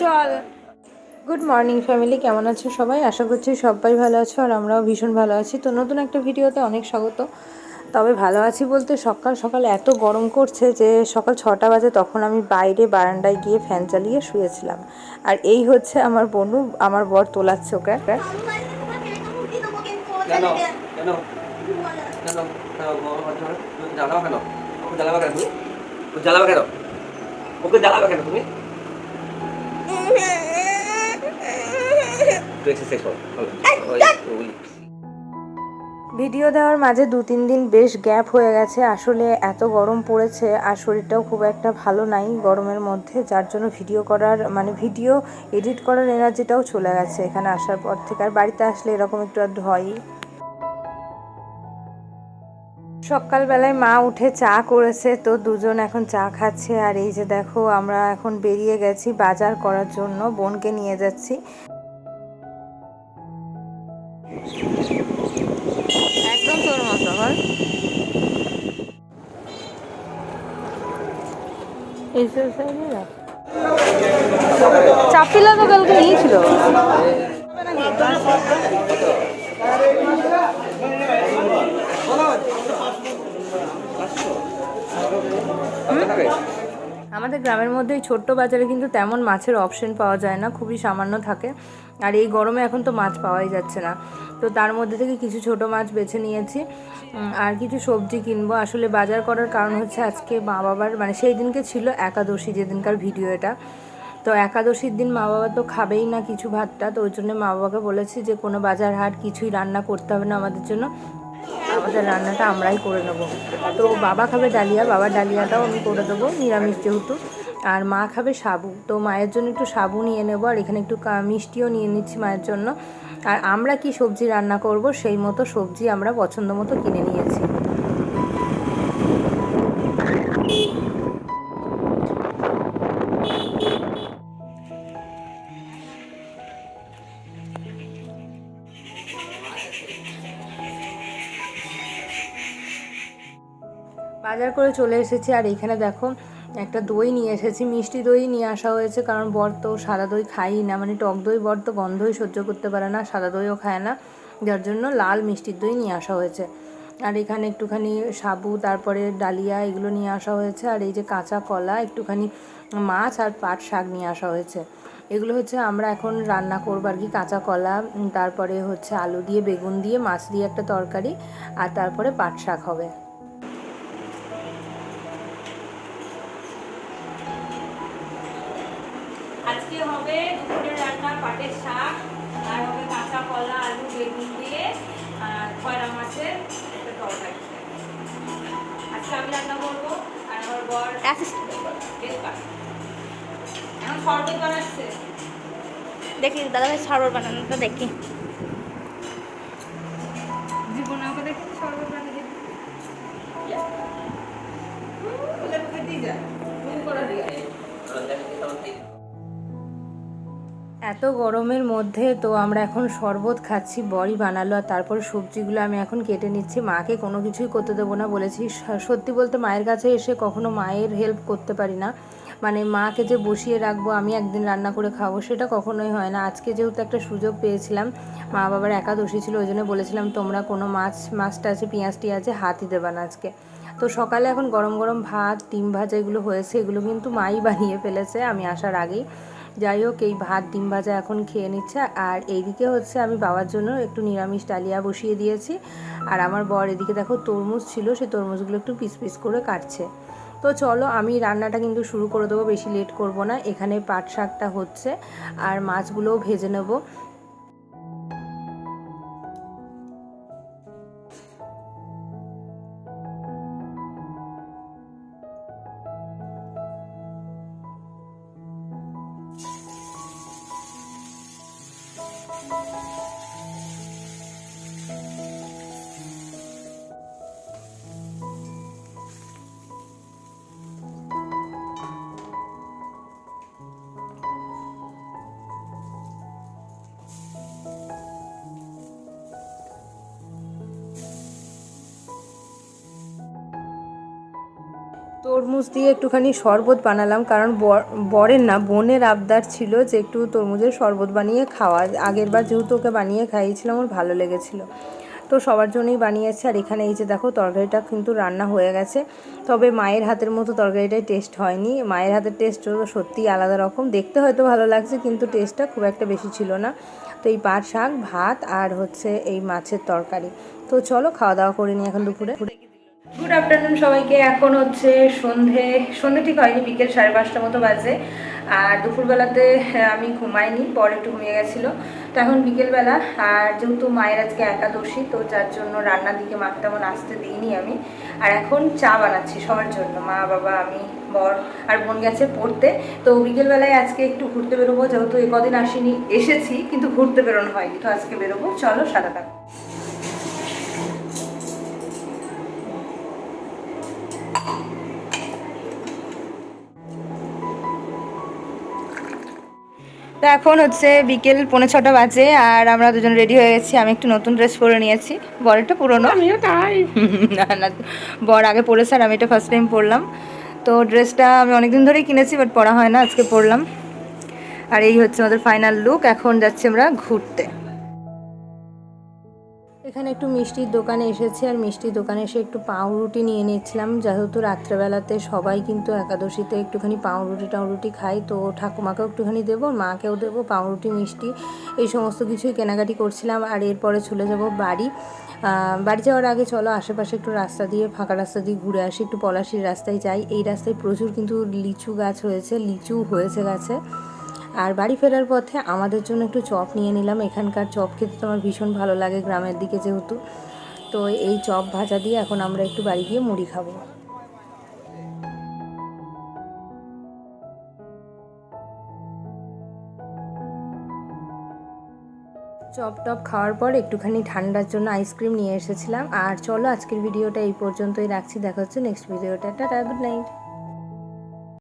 চল। Good morning family কেমন আছো সবাই? আশা করছি সবাই ভালো আছো আর আমরাও ভীষণ ভালো আছি। তো নতুন একটা ভিডিওতে অনেক স্বাগত। তবে ভালো আছি বলতে সকাল সকাল এত গরম করছে যে সকাল ছটা বাজে তখন আমি বাইরে বারান্দায় গিয়ে ফ্যান চালিয়ে শুয়েছিলাম। আর এই হচ্ছে আমার বনু, আমার বর তোলাচ্ছে ওকে একটা। জ্বালাবা কেন? ওকে জ্বালাবা কেন তুমি ওকে জ্বালাবা কেন ওকে জ্বালাবা কেন তুমি একটু এক্সারসাইজ করো ওই ওই। ভিডিও দেওয়ার মাঝে দু তিন দিন বেশ গ্যাপ হয়ে গেছে। আসলে এত গরম পড়েছে আর শরীরটাও খুব একটা ভালো নাই গরমের মধ্যে যার জন্য ভিডিও করার মানে ভিডিও এডিট করার এনার্জিটাও চলে গেছে এখানে আসার পর থেকে। আর বাড়িতে আসলে এরকম একটু আধটু হয়ই সকালবেলায় মা উঠে চা করেছে তো দুজন এখন চা খাচ্ছে। আর এই যে দেখো আমরা এখন বেরিয়ে গেছি বাজার করার জন্য বোনকে নিয়ে যাচ্ছি। একদম তোর মতো চাপিলা তো কালকে নিয়েছিল। আমাদের গ্রামের মধ্যে ছোট্ট বাজারে কিন্তু তেমন মাছের অপশন পাওয়া যায় না, খুবই সামান্য থাকে। আর এই গরমে এখন তো মাছ পাওয়াই যাচ্ছে না। তো তার মধ্যে থেকে কিছু ছোট মাছ বেছে নিয়েছি। আর কিছু সবজি কিনবো। আসলে বাজার করার কারণ হচ্ছে আজকে মা বাবার মানে সেই দিনকে ছিল একাদশী, যেদিনকার ভিডিও এটা। তো একাদশীর দিন মা বাবা তো খাবেই না কিছু ভাতটা। তো ওই জন্য মা বাবাকে বলেছি যে, কোনো বাজার হাট কিছুই রান্না করতে হবে না আমাদের জন্য। আমাদের রান্নাটা আমরাই করে নেব। তো বাবা খাবে ডালিয়া বাবা ডালিয়াটাও আমি করে দেবো, নিরামিষ যেহেতু। আর মা খাবে সাবু। তো মায়ের জন্য একটু সাবু নিয়ে নেব, আর এখানে একটু মিষ্টিও নিয়ে নিচ্ছি মায়ের জন্য। আর আমরা কি সবজি রান্না করব, সেই মতো সবজি আমরা পছন্দ মতো কিনে নিয়েছি। বাজার করে চলে এসেছি। আর এখানে দেখো, একটা দই নিয়ে এসেছি। মিষ্টি দই নিয়ে আসা হয়েছে, কারণ বর তো সাদা দই খাই না। মানে টক দই বর তো গন্ধই সহ্য করতে পারে না, সাদা দইও খায় না। যার জন্য লাল মিষ্টির দই নিয়ে আসা হয়েছে। আর এখানে একটুখানি সাবু, তারপরে ডালিয়া এগুলো নিয়ে আসা হয়েছে। আর এই যে কাঁচা কলা, একটুখানি মাছ আর পাট শাক নিয়ে আসা হয়েছে। এগুলো হচ্ছে আমরা এখন রান্না করব আর কি, কাঁচা কলা, তারপরে হচ্ছে আলু দিয়ে, বেগুন দিয়ে, মাছ দিয়ে একটা তরকারি, আর তারপরে পাট শাক হবে। হবে দুপুরের রান্না পাটের শাক আর হবে কাঁচা কলা আলু বেগুন দিয়ে আর খয়রা মাছের একটা তরকারি। আজকে আমি রান্না করব আর আমার বর এখন শরবত বানাচ্ছে। দেখি দাদা ভাই সরবর বানানোটা দেখি। এত গরমের মধ্যে তো আমরা এখন শরবত খাচ্ছি, বড়ি বানালো আর তারপর সবজিগুলো আমি এখন কেটে নিচ্ছি। মাকে কোনো কিছুই করতে দেবো না বলেছি। সত্যি বলতে মায়ের কাছে এসে কখনো মায়ের হেল্প করতে পারি না। মানে মাকে যে বসিয়ে রাখব, আমি একদিন রান্না করে খাব, সেটা কখনোই হয় না। আজকে যেহেতু একটা সুযোগ পেয়েছিলাম, মা বাবার একাদশী ছিল, ওই জন্য বলেছিলাম, তোমরা কোনো মাছ, মাছটা আছে, পেঁয়াজটি আছে, হাতই দেবে না আজকে। তো সকালে এখন গরম গরম ভাত, ডিম ভাজা এগুলো হয়েছে, এগুলো কিন্তু মাই বানিয়ে ফেলেছে, আমি আসার আগেই। যাই হোক, এই ভাত ডিম ভাজা এখন খেয়ে নিচ্ছে। আর এইদিকে হচ্ছে আমি বাবার জন্য একটু নিরামিষ ডালিয়া বসিয়ে দিয়েছি। আর আমার বর এদিকে দেখো তরমুজ ছিল, সেই তরমুজগুলো একটু পিস পিস করে কাটছে। তো চলো, আমি রান্নাটা কিন্তু শুরু করে দেবো, বেশি লেট করব না। এখানে পাট শাকটা হচ্ছে, আর মাছগুলোও ভেজে নেব। তরমুজ দিয়ে একটুখানি শরবত বানালাম, কারণ বরের না, বোনের আবদার ছিল যে একটু তরমুজের শরবত বানিয়ে খাওয়া। আগের বার যেহেতু ওকে বানিয়ে খাইয়েছিলাম, ওর ভালো লেগেছিল। তো সবার জন্যই বানিয়েছে, আর এখানে এই যে দেখো, তরকারিটা কিন্তু রান্না হয়ে গেছে। তবে মায়ের হাতের মতো তরকারিটাই টেস্ট হয়নি। মায়ের হাতের টেস্ট সত্যিই আলাদা রকম। দেখতে হয়তো ভালো লাগছে, কিন্তু টেস্টটা খুব একটা বেশি ছিল না। তো এই পাট শাক, ভাত, আর হচ্ছে এই মাছের তরকারি। তো চলো, খাওয়া দাওয়া করে নিই এখন দুপুরে। গুড আফটারনুন সবাইকে। এখন হচ্ছে সন্ধে। সন্ধে ঠিক হয়নি, বিকেল সাড়ে পাঁচটা মতো বাজে। আর দুপুরবেলাতে আমি ঘুমাইনি, পরে একটু ঘুমিয়ে গেছিল। তো এখন বিকেলবেলা। আর যেহেতু মায়ের আজকে একাদশী, তো যার জন্য রান্নার দিকে মাকে তেমন আসতে দিইনি আমি। আর এখন চা বানাচ্ছি সবার জন্য। মা, বাবা, আমি, বর আর বোন গেছে পড়তে। তো বিকেলবেলায় আজকে একটু ঘুরতে বেরোবো। যেহেতু এ কদিন আসিনি, এসেছি, কিন্তু ঘুরতে বেরোনো হয়নি। তো আজকে বেরোবো। চলো সাদা থাকো তো এখন হচ্ছে বিকেল পৌনে ছটা বাজে আর আমরা দুজন রেডি হয়ে গেছি। আমি একটু নতুন ড্রেস পরে নিয়েছি। বর একটা পুরোনো। আমিও তাই। না না বর আগে পরেছে আর আমি এটা ফার্স্ট টাইম পরলাম। তো ড্রেসটা আমি অনেকদিন ধরেই কিনেছি বাট পরা হয় না আজকে পরলাম। আর এই হচ্ছে আমাদের ফাইনাল লুক এখন যাচ্ছি আমরা ঘুরতে। এখানে একটু মিষ্টির দোকানে এসেছি আর মিষ্টির দোকানে এসে একটু পাউরুটি নিয়ে নিয়েছিলাম। যেহেতু রাত্রেবেলাতে সবাই কিন্তু একাদশীতে একটুখানি পাউরুটি টাউরুটি খাই তো ঠাকুমাকেও একটুখানি দেবো, মাকেও দেবো পাউরুটি, মিষ্টি, এই সমস্ত কিছুই কেনাকাটি করছিলাম আর এরপরে চলে যাব বাড়ি। বাড়ি যাওয়ার আগে চলো আশেপাশে একটু রাস্তা দিয়ে, ফাঁকা রাস্তা দিয়ে ঘুরে আসি, একটু পলাশির রাস্তায় যাই। এই রাস্তায় প্রচুর কিন্তু লিচু গাছ হয়েছে লিচু হয়েছে গাছে। আর বাড়ি ফেরার পথে আমাদের জন্য একটু চপ নিয়ে নিলাম। এখানকার চপ খেতে তো আমার ভীষণ ভালো লাগে গ্রামের দিকে যেহেতু। তো এই চপ ভাজা দিয়ে এখন আমরা একটু বাড়ি গিয়ে মুড়ি খাব। চপ টপ খাওয়ার পর একটুখানি ঠান্ডার জন্য আইসক্রিম নিয়ে এসেছিলাম। আর চলো আজকের ভিডিওটা এই পর্যন্তই রাখছি। দেখা হচ্ছে নেক্সট ভিডিওটা টাটা, গুড নাইট।